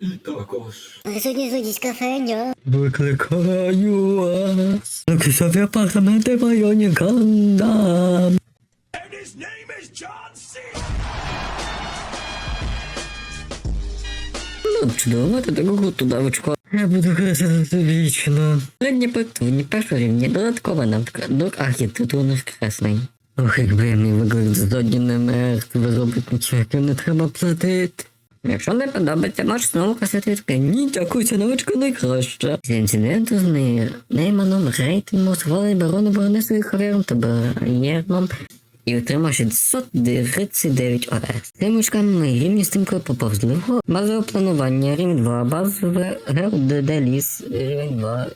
І також. Присутні суддість кафеня. Викликаю вас. Написав апартаменти в районі Гандам. And his name is John C. Ну, чудово, ти такого туди очко. Я буду красити вічно. Середнє питання першого рівня, додаткова навка, до архітектурних креслень. Ох, якби я міг виклик з додіними розробників, яким не треба платити. Якщо не подобається, можеш знову касати відки. Ні, дякую, ця новичка найкраща. З інциденту з нею, Нейманом рейтингу схвалили барони баронесою Хавером та бар'єрном і отримав 639 ОС. Цими очками ми рівні з тим, коли. Базове планування, рівень 2, базове ГРДД ліс, рівень 2,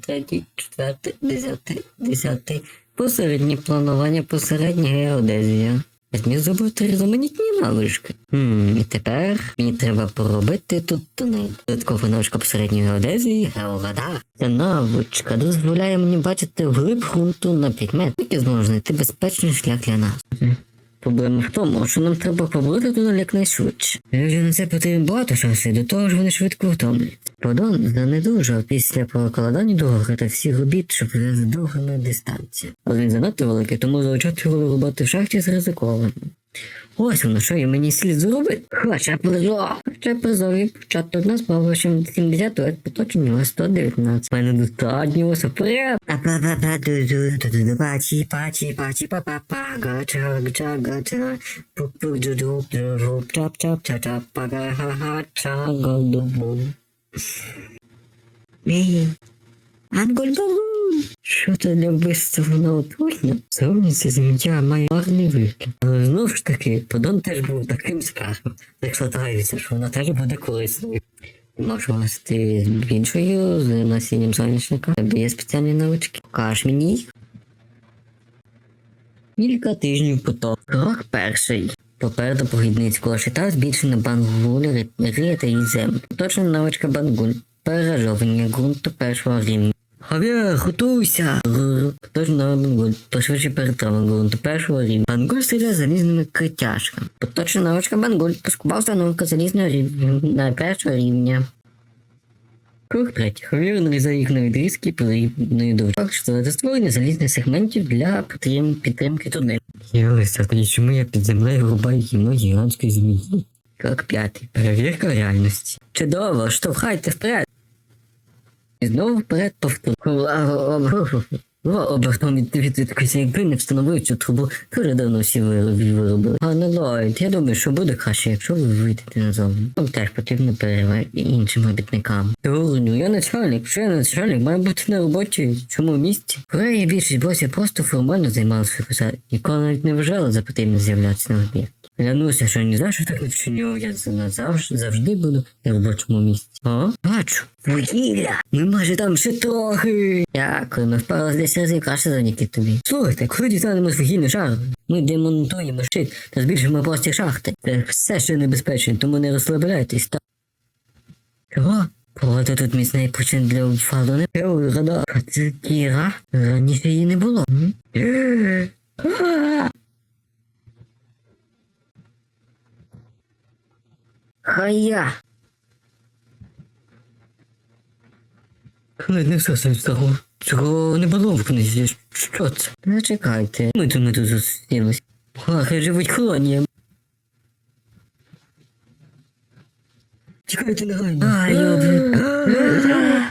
3, 4, 10, 10. Посереднє планування, посередня геодезія. Я зміг зробити різноманітні навички. Хм, і тепер мені треба поробити тут тунель. Додаткова навичка посередньої геодезії, георадар. Ця навичка дозволяє мені бачити вглиб ґрунту на 5 метрів, який зможу знайти безпечний шлях для нас. Проблема в тому, що нам треба побути туди якнайшвидше. Вже на це потрібно багато часу, і до того ж вони швидко втомлюють. Подон занедужав після покладання договору та всіх робіт, що пов'язані з довгими дистанціями. Але він занадто великий, тому залучати його роботи в шахті з зризиковано. Ось воно, що і мені слід зробити. Хоча призор. Хоча призор і початок нас побачимо 70 років поточення 119. Мене достатньо вперед. А па па па ду ду ду ду ду пачі пачі пачі па па па гача гача гача пу пу ду ду ду чап чап чап чап па га га га ча га ду бу. Мій. Ангольбалун! Що це для виставленого утворення? Зовність зміття має гарний вигляд. Але знову ж таки, подон теж був таким справом. Так що траюся, що вона теж буде корисною. Можу вести більшою з насінням соняшника. Тобі є спеціальні навички. Покаж мені їх. Кілька тижнів потом. Крок перший. Попереду погідницького щита збільшена бангуль, рія та її землю. Точно навичка бангуль. переражовані ґрунту першого рівня. Хав'я, готуйся! Точно бангуль. Пошвидше перетравив ґрунту першого рівня. Бангуль стріляє залізними критяшками. Поточна навичка бангуль. Поскупав становка залізного рівня першого рівня. Круг третій. Хав'єр за їх відрізки потрібної. Так що це створення залізних сегментів для підтримки тунелю. Єлися, тоді чому я під землею рубаю кіно гігантської змії? Крок п'ятий. Перевірка реальності. Чудово, штовхайте вперед. І знову вперед повтор. Обертом від відвідкується, якби не встановив цю трубу, дуже давно всі виробили. А не Ллойд, я думаю, що буде краще, якщо ви вийдете назовні. Вам теж потрібно перевести іншим робітникам. Дурню, я начальник, що я начальник, має бути на роботі в місці. Коли більшість босів просто формально займалися посад, ніколи навіть не вважали за потрібно з'являтися на об'єкт. Клянуся, що ні за що так не вчиню, я завжди, завжди буду на робочому місці. О, бачу. Вугілля! Ми майже там ще трохи. Дякую, ми впарились десь краще завдяки тобі. Слухайте, коли дістанемось вугільний шар, ми демонтуємо щит та збільшимо простір шахти. Це все ще небезпечно, тому не розслабляйтесь. Та... Чого? Проводи тут міцний почин для обфалу не пив, рада. Це Кіра? Раніше її не було. Хая! Не все стало. Цього не було в книзі. Що це? Не чекайте. Ми тут не тут зустрілись. Ах, живуть колоніям. Чекайте негайно. А, йоби.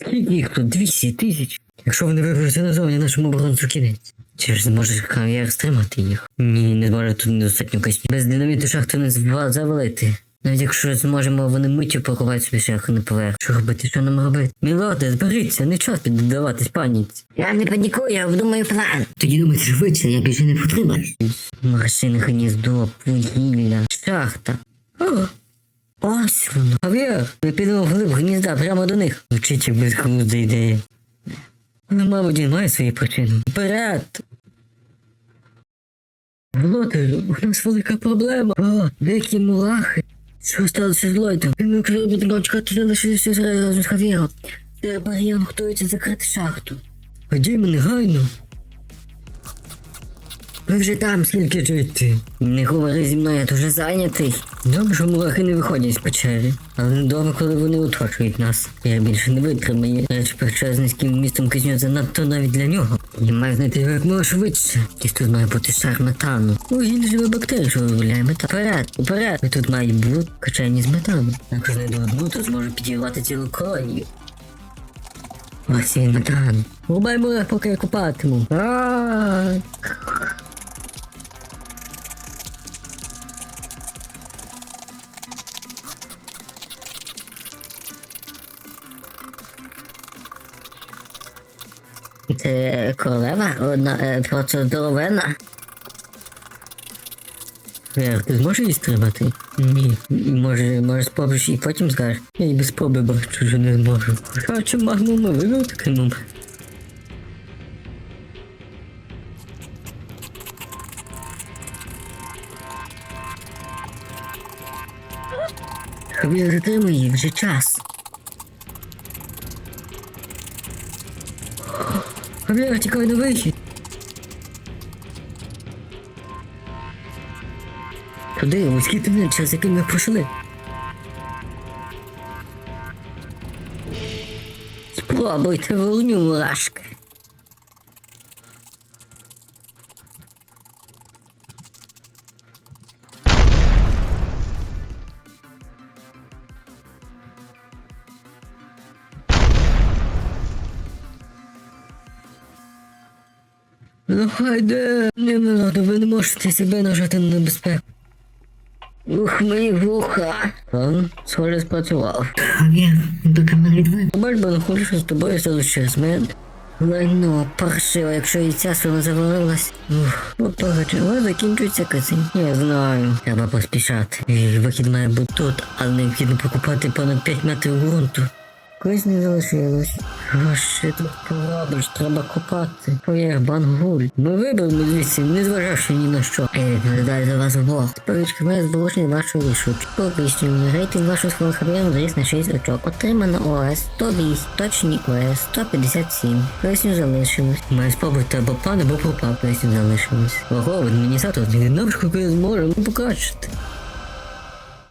Скільки їх тут? 200 тисяч. Якщо вони виберуться назовні нашому оборонцю кінець. Чи ж зможе кар'єр стримати їх? Ні, не зможе тут недостатньо кості. Без динаміту шахту не завалити. Навіть якщо зможемо, вони миттю поховають собі шляхи на поверх. Що робити, що нам робити? Мілорде, зберіться, не час піддаватись паніці. Я не панікую, я вдумаю план. Тоді думай швидше, я більше не потрібен. Машини гніздо, вугілля, шахта. О, ось воно. Хав'єр, ми підемо вглиб гнізда прямо до них. Звучить як безглузда ідея. Але, мабуть, він має свої причини. Вперед! Володарю, у нас велика проблема. О, деякі мурахи. Що сталося з Ллойдом? Він не робітником ти залишився разом з Хавєром. Бар'єр готується закрити шахту. Ходімо негайно. Ви вже там скільки жити. Не говори зі мною, я дуже зайнятий. Добре, що мурахи не виходять з печери. Але не добре, коли вони оточують нас. Я більше не витримаю. Речі печера з низьким містом кисню занадто навіть для нього. Я маю знайти його як можна швидше. Тут має бути шар метану. Ну, він живе бактерії, що виробляє метан. Вперед, уперед. І тут мають бути качені з метану. Якщо знайду одну, то зможу підірвати цілу колонію. Ось він метан. Рубай мурах, поки я купатиму. А. Це королева? Одна е, просто здоровена. Вер, ти зможеш її стримати? Ні. Може, може спробуєш і потім скажеш. Я і без спроби бачу, що не зможу. Хоча магну ми виграв такий момент. Хабір, затримуй її, вже час. Хабір, тікай на вихід. Туди, вузький тунель, через який ми пройшли. Спробуйте волню, мурашки. Ну хайде, не милоду, ви не можете себе нажати на небезпеку. Ух, мої вуха. Он, схоже, спрацював. Хав'єр, до камери відвив. Бач, бо з тобою сяду через мене. Лайно, паршиво, якщо і ця сила завалилась. Ух, ну чого закінчується кисень? Я знаю. Треба поспішати. І вихід має бути тут, але необхідно покупати понад 5 метрів ґрунту. Когось не залишилось. Ще тут поробиш? Треба копати. Повір, бангуль. Ми виберемо звідси, не зважавши ні на що. Ей, наглядаю за вас обох. Сповічка має зболошення вашої рішучі. Повіщення, рейтинг вашого хабаря зріс на 6 очок. Отримано ОС 108, точні ОС 157. Песню залишилось. Маю спробувати або пан, або пропав песню залишилось. Ого, адміністратор, не навшку, коли зможемо покачати.